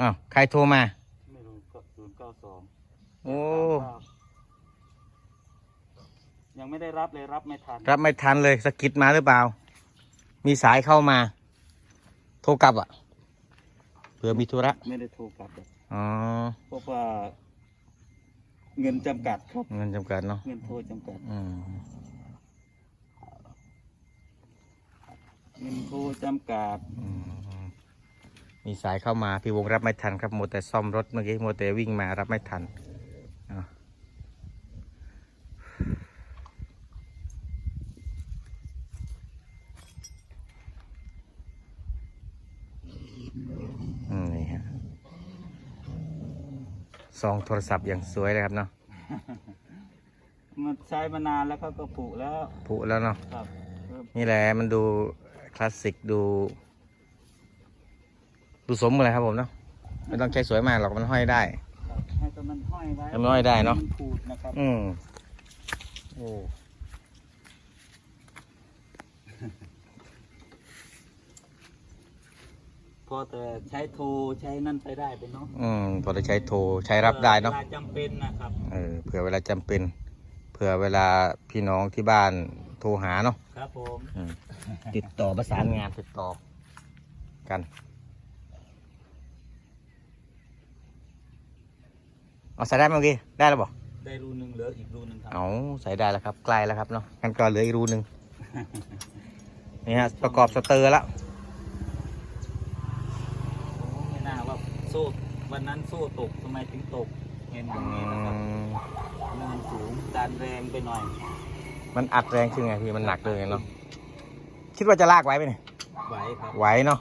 อ้าวใครโทรมา ไม่รู้ก็ศูนย์เก้าสองโอ้ ยังไม่ได้รับเลยรับไม่ทันรับไม่ทันเลยสะกิดมาหรือเปล่า มีสายเข้ามา โทรกลับอะเผื่อมีธุระไม่ได้โทรกลับเลยอ๋อเพราะว่าเงินจำกัดครับ เงินจำกัดเนาะเงินโทรจำกัด อืมเงินโทรจำกัดอืม มีสายเข้ามาพี่วงรับไม่ทันครับโมวแต่ซ่อมรถเมื่อกี้โมวแต่วิ่งมารับไม่ทันอะอืมนี่ฮะซองโทรศัพท์อย่างสวยเลยครับเนาะมันใช้มานานแล้วก็ก็ผุแล้วผุแล้วเนาะครับนี่แหละมันดูคลาสสิกดู ดูสมเลยครับผมเนาะไม่ต้องใช้สวยมากหรอกมันห้อยได้ครับให้แต่มันห้อยไว้ให้มันห้อยได้เนอะมัขูดนะครับอืมโอ้พอแต่ใช้โทรใช้นั่นไปได้เป็นเนาะอืมพอได้ใช้โทรใช้รับได้เนาะวลจำเป็นนะครับเออเผื่อเวลาจำเป็นเผื่อเวลาพี่น้องที่บ้านโทรหาเนาะครับผมอืมติดต่อประสานงานติดต่อกัน เอาใส่ได้ไหมเมื่อกี้ได้แล้วบอกได้รูหนึ่งเหลืออีกรูหนึ่งครับเอาใส่ได้แล้วครับใกล้แล้วครับเนาะงั้นก็เหลืออีกรูหนึ่งนี่ฮะประกอบสเตอร์แล้วโอ้ไม่น่าว่าโซ่วันนั้นโซ่ตกทำไมถึงตกเห็นอย่างนี้นะครับเนินสูงดันแรงไปหน่อย มันอัดแรงขึ้นไงพี่มันหนักเลยเนาะคิดว่าจะลากไว้ไหมเนี่ยไหวครับไหวเนาะ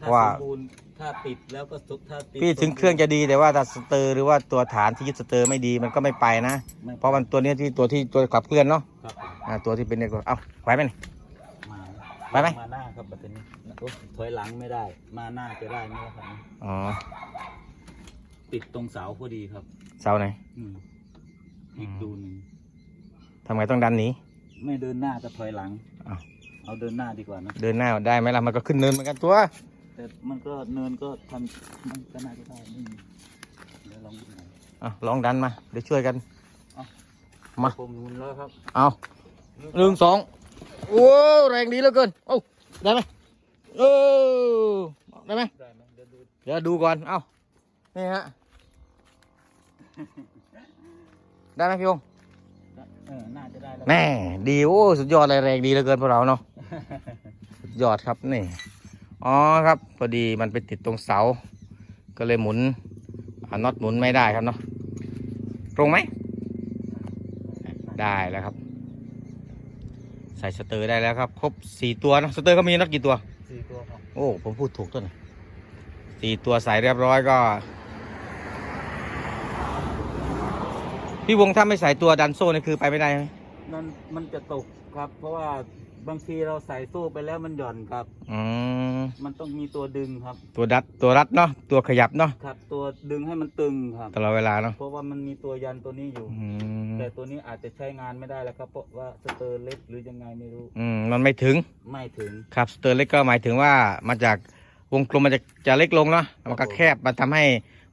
ถ้าว่า สมบูรณ์ ถ้าปิดแล้วก็สุกถ้าปิดพี่ถึงเครื่องจะดีแต่ว่าถ้าสเตอร์หรือว่าตัวฐานที่ยึดสเตอร์ไม่ดีมันก็ไม่ไปนะไม่เพราะมันตัวเนี้ยที่ตัวที่ตัวขับเคลื่อนเนาะครับอ่าตัวที่เป็นเนี่ยเอ้าไหวไหมเนี่ยมาไปไหม มาหน้าครับปัตตานีโอ้ถอยหลังไม่ได้ มาหน้าจะได้ไหมครับอ๋อติดตรงเสาพอดีครับเสาไหนอืมอีกดูหนึ่งทำไงต้องดันหนีไม่เดินหน้าก็ถอยหลัง อ้าวเอาเดินหน้าดีกว่านะ เดินหน้าได้ไหมล่ะมันก็ขึ้นเนินเหมือนกันตัว แต่มันก็เนินก็ทำมันก็น่าจะได้นี่เดี๋ยวลองดูหน่อยอะลองดันมา เดี๋ยวช่วยกัน มา ผมหมุนแล้วครับเอาหนึ่งสองโอ้แรงดีเหลือเกินโอ้าได้ไหมเออได้ไหมได้ไหมเดี๋ยวดูเดี๋ยวดูก่อน เอ้านี่ฮะ ได้ไหมพี่วงเออน่าจะได้แล้ว แน่ดีโอ้สุดยอดเลยแรงดีเหลือเกินพวกเราเนาะสุดยอดครับนี่ อ๋อครับพอดีมันไปติดตรงเสา ก็เลยหมุนอ่าน็อตหมุนไม่ได้ครับเนาะตรงไหม ได้แล้วครับ ใส่สเตอร์ได้แล้วครับครบสี่ตัวเนอะสเตอร์ก็มีน็อตกี่ตัวสี่ตัวครับโอ้ผมพูดถูกตัวนะสี่ตัวใส่เรียบร้อยก็ พี่วงถ้าไม่ใส่ตัวดันโซ่นี่คือไปไม่ได้ไหมนั่นมันจะตกครับ เพราะว่า บางทีเราใส่โซ่ไปแล้วมันหย่อนครับ อืมมันต้องมีตัวดึงครับ ตัวดัดตัวรัดเนาะตัวขยับเนาะครับ ตัวดึงให้มันตึงครับ ตลอดเวลาเนาะเพราะว่ามันมีตัวยันตัวนี้อยู่ อืมแต่ตัวนี้อาจจะใช้งานไม่ได้แล้วครับ เพราะว่าสเตอร์เล็กหรือยังไงไม่รู้ อืมมันไม่ถึงไม่ถึง ครับสเตอร์เล็กก็หมายถึงว่ามาจากวงกลมมันจะจะเล็กลงเนาะมันก็แคบมันทำให้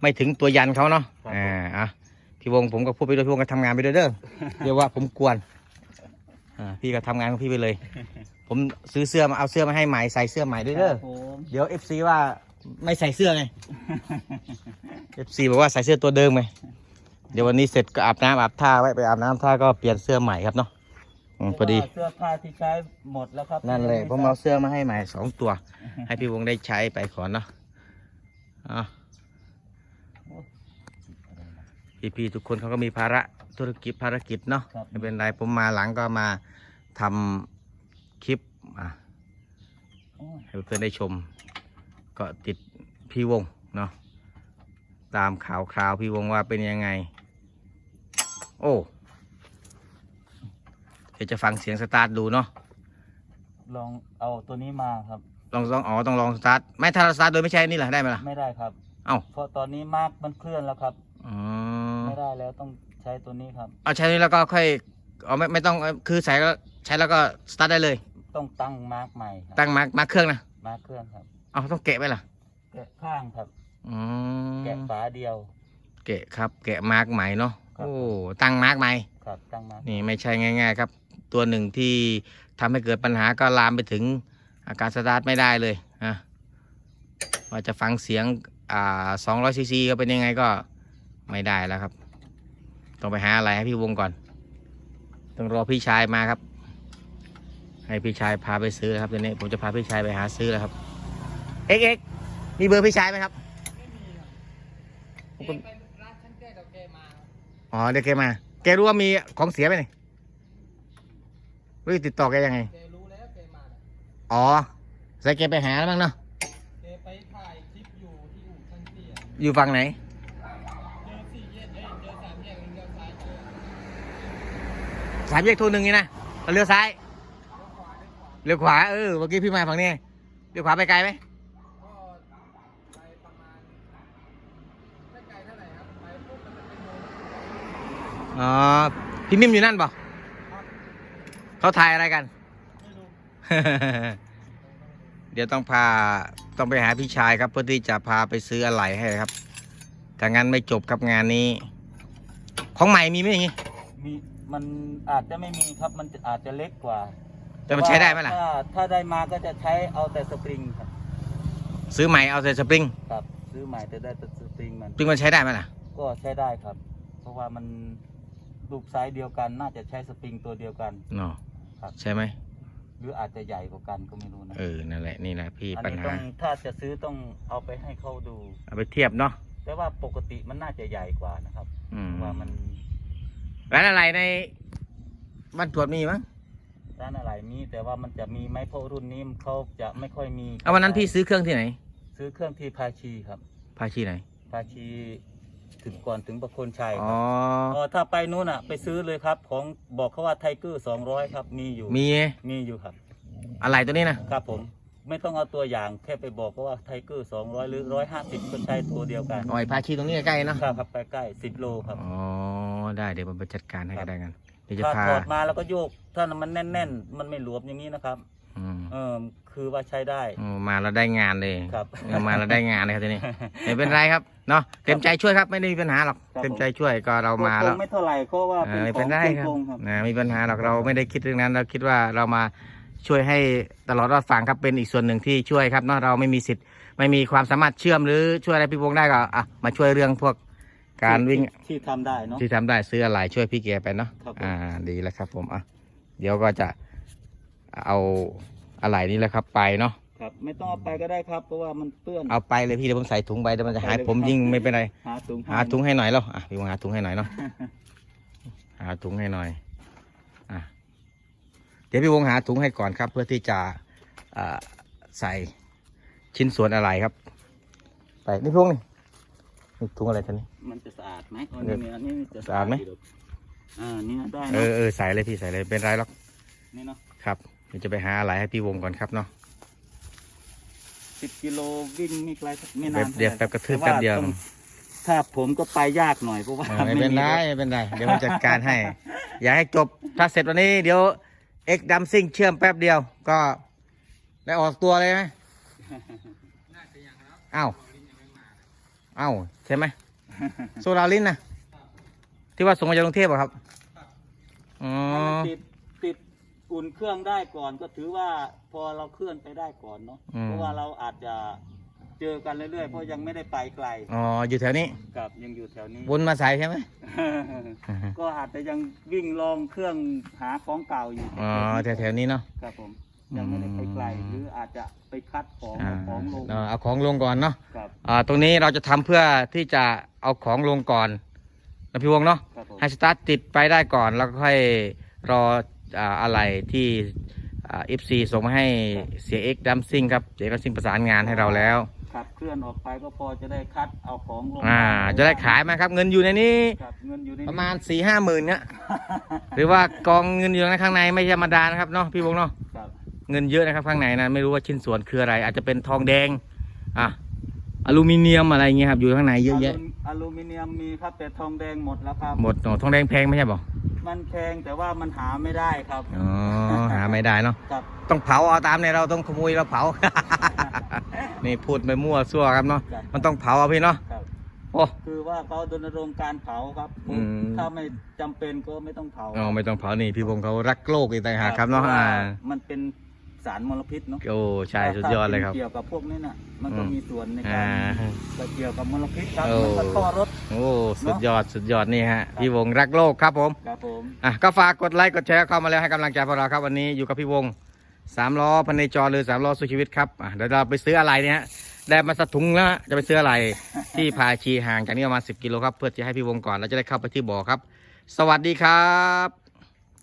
ไม่ถึงตัวยันเขาเนาะครับอ่าอะพี่วงผมก็พูดไปด้วยพี่วงก็ทำงานไปด้วยเด้อเรียกว่าผมกวน อ่าพี่ก็ทำงานของพี่ไปเลย ผมซื้อเสื้อมาเอาเสื้อมาให้ใหม่ใส่เสื้อใหม่ด้วยเด้อครับผมเดี๋ยวเอฟซีว่าไม่ใส่เสื้อไงเอฟซีบอกว่าใส่เสื้อตัวเดิมไงเดี๋ยววันนี้เสร็จก็อาบน้ำอาบท่าไว้ไปอาบน้ำท่าก็เปลี่ยนเสื้อใหม่ครับเนาะอืมพอดี เสื้อผ้าที่ใช้หมดแล้วครับนั่นเลยผมเอาเสื้อมาให้ใหม่สองตัว ให้พี่วงได้ใช้ไปก่อนเนาะอะพี่ๆทุกคนเขาก็มีภาระ ธุรกิจภารกิจเนาะครับ ไม่เป็นไรผมมาหลังก็มาทำคลิปอะโอ้ยให้เพื่อนๆได้ชม ก็ติดพี่วงเนาะตามข่าวคราวพี่วงว่าเป็นยังไง โอ้เดี๋ยวจะฟังเสียงสตาร์ทดูเนาะลองเอาตัวนี้มาครับ ลองลองอ๋อต้องลองสตาร์ทไม่ถ้าเราสตาร์ทโดยไม่ใช่นี่แหละได้ไหมล่ะ ไม่ได้ครับ เอ้าเพราะตอนนี้มาร์กมันเคลื่อนแล้วครับ อ๋อ ไม่ได้แล้วต้องใช้ตัวนี้ครับ เอาใช้นี่แล้วก็ค่อยเอาไม่ไม่ต้องคือใส่แล้วใช้แล้วก็สตาร์ทได้เลย ต้องตั้งมาร์กใหม่ครับตั้งมาร์คมาร์คเครื่องนะมาร์กเครื่องครับเอาต้องแกะไหมล่ะแกะข้างครับอืมแกะฝาเดียว แกะครับ แกะมาร์กใหม่เนาะครับ โอ้ตั้งมาร์กใหม่ ครับตั้งมานี่ไม่ใช่ง่าย ๆ ครับ ตัวหนึ่งที่ทำให้เกิดปัญหาก็ลามไปถึงอาการสตาร์ทไม่ได้เลยนะว่าจะฟังเสียงอ่า200ซีซีก็เป็นยังไงก็ไม่ได้แล้วครับ ต้องไปหาอะไรให้พี่วงก่อน ต้องรอพี่ชายมาครับ ให้พี่ชายพาไปซื้อครับตอนนี้ผมจะพาพี่ชายไปหาซื้อแล้วครับ เอ็กเอ็กมีเบอร์พี่ชายไหมครับแกไปร้านชั้นแก้กับแกมาอ๋อเดี๋ยวแกมา แกรู้ว่ามีของเสียไหมนี่รู้ติดต่อแกยังไงแกรู้แล้วแกมาน่ะอ๋อใส่แกไปหาแล้วมั้งเนาะแกไปถ่ายคลิปอยู่ที่อู่ช่างเตี้ยอยู่ฝั่งไหน เจอสี่แยกเอ้ยเจอสามแยกเลี้ยวซ้ายเจอ สามแยกโทรหนึ่งนี่นะแล้วเลี้ยวซ้ายเลี้ยวขวาเลี้ยวขวาเลี้ยวขวาเออเมื่อกี้พี่มาฝั่งนี้เลี้ยวขวาไปไกลไหมก็ไปประมาณไม่ไกลเท่าไหร่ครับไปปุ๊บมันจะเป็นโมงอ๋อพี่มิมอยู่นั่นเปล่าเขาถ่ายอะไรกันไม่รู้เดี๋ยวต้องพาต้องไปหาพี่ชายครับ เพื่อที่จะพาไปซื้ออะไรให้ครับถ้างั้นไม่จบครับงานนี้ ของใหม่มีไหมอย่างงี้มี มันอาจจะไม่มีครับมันจะอาจจะเล็กกว่าแต่มันใช้ได้ไหมล่ะ ถ้าถ้าได้มาก็จะใช้เอาแต่สปริงครับซื้อใหม่เอาแต่สปริงครับ ซื้อใหม่แต่ได้แต่สปริงมัน สปริงมันใช้ได้ไหมล่ะ ก็ใช้ได้ครับ เพราะว่ามันรูปไซส์เดียวกัน น่าจะใช้สปริงตัวเดียวกัน เนาะครับ ใช่ไหมหรืออาจจะใหญ่กว่ากันก็ไม่รู้นะเออนั่นแหละนี่แหละพี่อันปัญนี้หาต้องถ้าจะซื้อต้องเอาไปให้เขาดู เอาไปเทียบเนาะแต่ว่าปกติมันน่าจะใหญ่กว่านะครับอืมว่ามัน ร้านอะไรในบ้านตรวจมีมั้งร้านอะไรมีแต่ว่ามันจะมีไหมเพราะรุ่นนี้เขาจะไม่ค่อยมีเอาวันนั้นพี่ซื้อเครื่องที่ไหน ซื้อเครื่องที่พาชีครับพาชีไหนพาชีถึงก่อนถึงประโคนชัยคอ๋รัอบอ๋อถ้าไปนู้นอะ ไปซื้อเลยครับ ของบอกเขาว่าไทเกอร์สองร้อยครับ มีอยู่มีมีอยู่ครับ อะไรตัวนี้นะครับผม ไม่ต้องเอาตัวอย่างแค่ไปบอกเขาว่าไทเกอร์สองร้อยหรือร้อยห้าสิบก็ใช้ตัวเดียวกันอ๋อไอ้พาชีตรงนี้ใกล้ๆเนาะครับครับไปใกล้สิบโลครับ อ๋อได้เดี๋ยวผมไปจัดการให้ครัก็บได้กันเดี๋ยวจะถ้าพาถอดมาแล้วก็โยก ถ้ามันแน่น ๆ มันไม่หลวมอย่างนี้นะครับ อืมเออคือว่าใช้ได้อ๋อมาแล้วได้งานเลยครับเออมาแล้วได้งานเลยครับทีนี้ไม่เป็นไรครับเนาะเต็มใจช่วยครับไม่ได้มีปัญหาหรอกครับ เต็มใจช่วยก็เรามาตัวแล้วโกงไม่เท่าไหร่เพราะว่าเอเป็นอขไม่องเป็นไรเครื่องครับโกงครับ นะมีปัญหาหรอกเราไม่ได้คิดเรื่องนั้นเราคิดว่าเรามา ช่วยให้ตลอดรอดฟังครับเป็นอีกส่วนหนึ่งที่ช่วยครับเนาะเราไม่มีสิทธิ์ไม่มีความสามารถเชื่อมหรือช่วยอะไรพี่วงได้ก็อะมาช่วยเรื่องพวกการวิ่งที่ที่ทำได้เนาะ ที่ทำได้ซื้ออะไรช่วยพี่เกียร์ไปเนาะครับผม อ่าดีแล้วครับผมอะเดี๋ยวก็จะเอาอะไรนี่แหละครับไปเนาะครับ ไม่ต้องเอาไปก็ได้ครับ เพราะว่ามันเปื้อน เอาไปเลยพี่เดี๋ยวผมใส่ถุงไปเดี๋ยวมันจะหายผมยิ่งไม่เป็นไร หาถุงหาถุงให้หน่อยแล้วอะพี่วงหาถุงให้หน่อยเนาะ หาถุงให้หน่อยอะ เดี๋ยวพี่วงหาถุงให้ก่อนครับ เพื่อที่จะอ่าใส่ชิ้นส่วนอะไรครับ ไปนี่พี่วงนี่นี่ถุงอะไรท่านนี่มันจะสะอาดไหมอ๋อนี่เนี่ยอันนี้จะสะอาดไหมยู่อ่านี่นะได้เอเนาะอเออใส่เลยพี่ใส่เลยเป็นไรหรอกนี่เนาะครับเดี๋ยวจะไปหาอะไรให้พี่วงก่อนครับเนาะสิบกิโลวิ่งไม่ไกลสักไม่แป๊นานบเดียวท่าไหแป๊บกระทืบแป๊บเดียวต่าต้องถ้าผมก็ไปยากหน่อยเพราะว่าเออไม่เป็นไรมีไม่เป็นไรเดี๋ยวผมจัดการให้ อย่าให้จบถ้าเสร็จวันนี้เดี๋ยว เอ็กดัมซิ่งเชื่อมแป๊บเดียวก็ได้ออกตัวเลยไหมน่าจะอย่างแล้วอ้าวลิ้นยังไม่มาอ้าวใช่ไหมโซลารินนะที่ว่าส่งมาจากกรุงเทพเหรอครับอ๋อให้มันติดติดอุ่นเครื่องได้ก่อนก็ถือว่าพอเราเคลื่อนไปได้ก่อนเนาะเพราะว่าเราอาจจะ เจอกันเรื่อยๆเพราะยังไม่ได้ไปไกลอ๋ออยู่แถวนี้กับยังอยู่แถวนี้ วนมาสายใช่ไหม ก็อาจจะยังวิ่งลองเครื่องหาของเก่าอยู่อ๋อแถวแถวๆนี้เนาะครับผมยังไม่ได้ไปไกลอืมหรืออาจจะไปคัดของอ่าเอาของลงเอาเอาของลงก่อนเนาะครับอ่าตรงนี้เราจะทำเพื่อที่จะเอาของลงก่อนนะพี่วงเนาะครับผมให้สตาร์ทติดไปได้ก่อนแล้วก็ค่อยรออ่าอะไรที่เอฟซีส่งมาให้เสียเอ็กดัมซิงครับเสียดัมซิงประสานงานให้เราแล้ว ขับเคลื่อนออกไปก็พอจะได้คัดเอาของลงอ่า จะได้ขายไหมาครับ เงินอยู่ในนี้ ครับเงินอยู่ในประมาณ4ี่ห้าหมื่นเนี่ย หรือว่ากองเงินอยู่ในข้างในไม่ใช่ธรรมดานะครับเนาะพี่วงเนาะครับ เงินเยอะนะครับข้างในนะไม่รู้ว่าชิ้นส่วนคืออะไร อาจจะเป็นทองแดงอะอลูมิเนียมอะไรเงี้ยครับอยู่ข้างในเยอะแยะอลูมิเนียมมีครับแต่ทองแดงหมดแล้วครับ หมดเนอะทองแดงแพงไม่ใช่บอกมันแพงแต่ว่ามันหาไม่ได้ครับอ๋อหาไม่ได้เนาะครับต้องเผาเอาตามเนี่ยเราต้องขโมยเราเผา นี่พูดไปมั่วซั่วครับเนาะครับ มันต้องเผาเอาพี่เนาะครับ โอ้ คือว่าเขารณรงค์การเผาครับ อืม ถ้าไม่จำเป็นก็ไม่ต้องเผาอ๋อไม่ต้องเผานี่พี่พงศ์เขารักโลกอีกต่างหากครับเนาะพว่อ่ามันเป็นสารมลพิษเนาะโอ้ใช่สุดยอดเลยครับถ้าเกี่ยวกับพวกนี้น่ะ มันก็อืม มีส่วนในอ่าการเกี่ยวกับมลพิษครับโอ้ มันก็ท่อรถ โอ้สุดยอดสุดยอดนี่ฮะพี่วงรักโลกครับผม ครับผม อะก็ฝากกดไลค์กดแชร์เข้ามาแล้วให้กำลังใจพวกเราครับวันนี้อยู่กับพี่วง สามล้อพันในจอหรือสามล้อสุชีวิตครับอะเดี๋ยวเราไปซื้ออะไรเนี่ยฮะได้มาสกถุงแล้วฮะจะไปซื้ออะไรที่พาชีห่างจากนี้ประมาณสิบกิโลครับเพื่อจะให้พี่วงก่อนแล้วจะได้เข้าไปที่บ่อครับ สวัสดีครับ